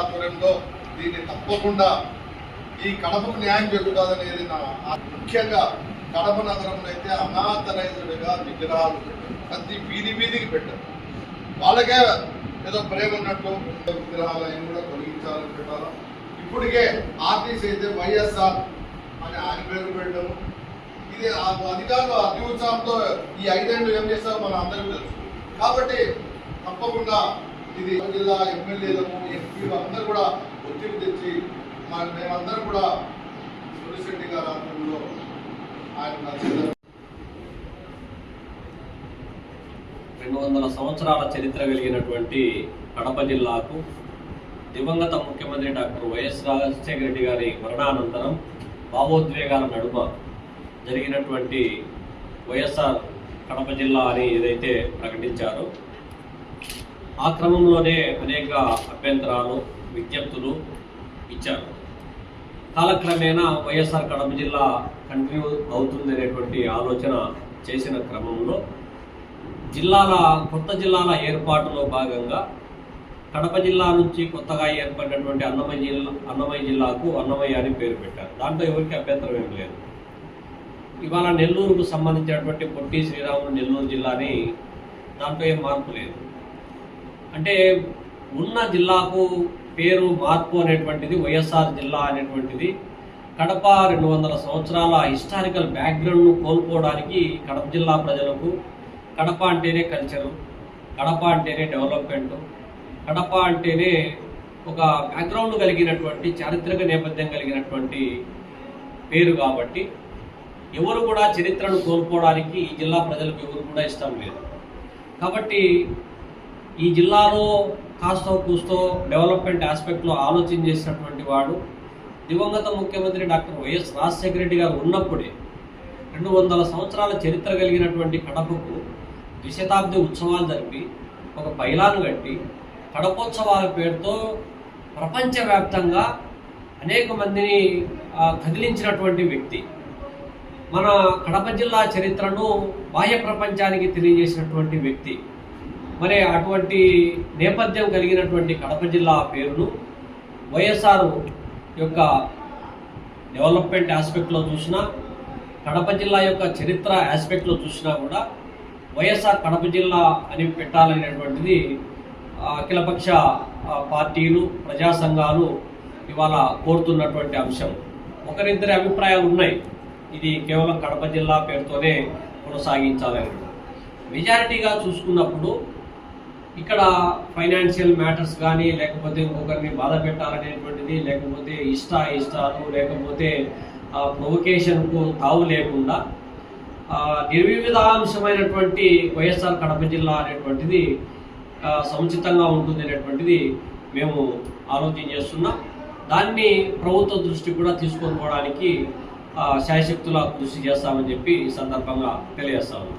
ఆధ్వర్యంలో దీన్ని తప్పకుండా ఈ కడపకు న్యాయం జరుగుతుందనేది నా ముఖ్యంగా కడప నగరంలో అయితే అనాథరైజ్డ్గా విగ్రహాలు పెట్టారు. ప్రతి వీధి వీధికి పెట్టారు. వాళ్ళకే ఏదో ప్రేమ ఉన్నట్టు విగ్రహాలు అయిన కూడా తొలగించాలని పెట్టారు. ఇప్పటికే ఆర్టీసీ అయితే వైఎస్ఆర్ అని ఆయన పేరు పెట్టడం ఇది ఆ అధికారులు అతి ఉత్సాహంతో ఈ ఐదేళ్ళు ఏం చేస్తారో మన అందరికీ తెలుసు. కాబట్టి తప్పకుండా ఇది జిల్లా ఎమ్మెల్యేలము ఎంపీలు అందరూ కూడా ఒత్తిడి తెచ్చి మరి మేమందరం కూడా సురేష్ గారి ఆధ్వర్యంలో ఆయన రెండు వందల సంవత్సరాల చరిత్ర కలిగినటువంటి కడప జిల్లాకు దివంగత ముఖ్యమంత్రి డాక్టర్ వైఎస్ రాజశేఖర రెడ్డి గారి మరణానంతరం భావోద్వేగాల నడుమ జరిగినటువంటి వైఎస్ఆర్ కడప జిల్లా అని ఏదైతే ప్రకటించారో ఆ క్రమంలోనే అనేక అభ్యంతరాలు విజ్ఞప్తులు ఇచ్చారు. కాలక్రమేణా వైఎస్ఆర్ కడప జిల్లా కంటిన్యూ అవుతుంది అనేటువంటి ఆలోచన చేసిన క్రమంలో జిల్లాల కొత్త జిల్లాల ఏర్పాటులో భాగంగా కడప జిల్లా నుంచి కొత్తగా ఏర్పడినటువంటి అన్నమయ్య జిల్లా అన్నమయ్య జిల్లాకు అన్నమయ్య అని పేరు పెట్టారు. దాంట్లో ఎవరికి అభ్యంతరం ఏం లేదు. ఇవాళ నెల్లూరుకు సంబంధించినటువంటి పొట్టి శ్రీరాములు నెల్లూరు జిల్లాని దాంట్లో ఏం మార్పు లేదు. అంటే ఉన్న జిల్లాకు పేరు మార్పు అనేటువంటిది వైఎస్ఆర్ జిల్లా అనేటువంటిది. కడప రెండు వందల సంవత్సరాల హిస్టారికల్ బ్యాక్గ్రౌండ్ను కోల్పోవడానికి కడప జిల్లా ప్రజలకు కడప అంటేనే కల్చరు కడప అంటేనే డెవలప్మెంట్ కడప అంటేనే ఒక బ్యాక్గ్రౌండ్ కలిగినటువంటి చారిత్రక నేపథ్యం కలిగినటువంటి పేరు కాబట్టి ఎవరు కూడా చరిత్రను కోల్పోవడానికి ఈ జిల్లా ప్రజలకు ఎవరు కూడా ఇష్టం లేదు. కాబట్టి ఈ జిల్లాలో కాస్తో కూస్తో డెవలప్మెంట్ ఆస్పెక్ట్లో ఆలోచన చేసినటువంటి వాడు దివంగత ముఖ్యమంత్రి డాక్టర్ వైఎస్ రాజశేఖర రెడ్డి గారు ఉన్నప్పుడే రెండు వందల సంవత్సరాల చరిత్ర కలిగినటువంటి కడపకు ద్విశతాబ్ది ఉత్సవాలు జరిపి ఒక బైలాను కట్టి కడపోత్సవాల పేరుతో ప్రపంచవ్యాప్తంగా అనేక మందిని కదిలించినటువంటి వ్యక్తి. మన కడప జిల్లా చరిత్రను బాహ్య ప్రపంచానికి తెలియజేసినటువంటి వ్యక్తి. మరి అటువంటి నేపథ్యం కలిగినటువంటి కడప జిల్లా పేరును వైఎస్ఆర్ యొక్క డెవలప్మెంట్ ఆస్పెక్ట్లో చూసినా కడప జిల్లా యొక్క చరిత్ర ఆస్పెక్ట్లో చూసినా కూడా వైఎస్ఆర్ కడప జిల్లా అని పెట్టాలనేటువంటిది అఖిలపక్ష పార్టీలు ప్రజా సంఘాలు ఇవాళ కోరుతున్నటువంటి అంశం. ఒకరిద్దరి అభిప్రాయాలు ఉన్నాయి. ఇది కేవలం కడప జిల్లా పేరుతోనే కొనసాగించాలని. మెజారిటీగా చూసుకున్నప్పుడు ఇక్కడ ఫైనాన్షియల్ మ్యాటర్స్ కానీ లేకపోతే ఇంకొకరిని బాధ పెట్టాలనేటువంటిది లేకపోతే ఇష్ట ఇష్టాలు లేకపోతే ప్రొవకేషన్కు తావు లేకుండా ఆ, నిర్వివిధాంశమైనటువంటి వైఎస్ఆర్ కడప జిల్లా అనేటువంటిది ఆ, సముచితంగా ఉంటుంది అనేటువంటిది మేము ఆలోచన చేస్తున్నాం. దాన్ని ప్రభుత్వ దృష్టికి కూడా తీసుకొని పోవడానికి ఆ, శాయశక్తులా కృషి చేస్తామని చెప్పి ఈ సందర్భంగా తెలియజేస్తాము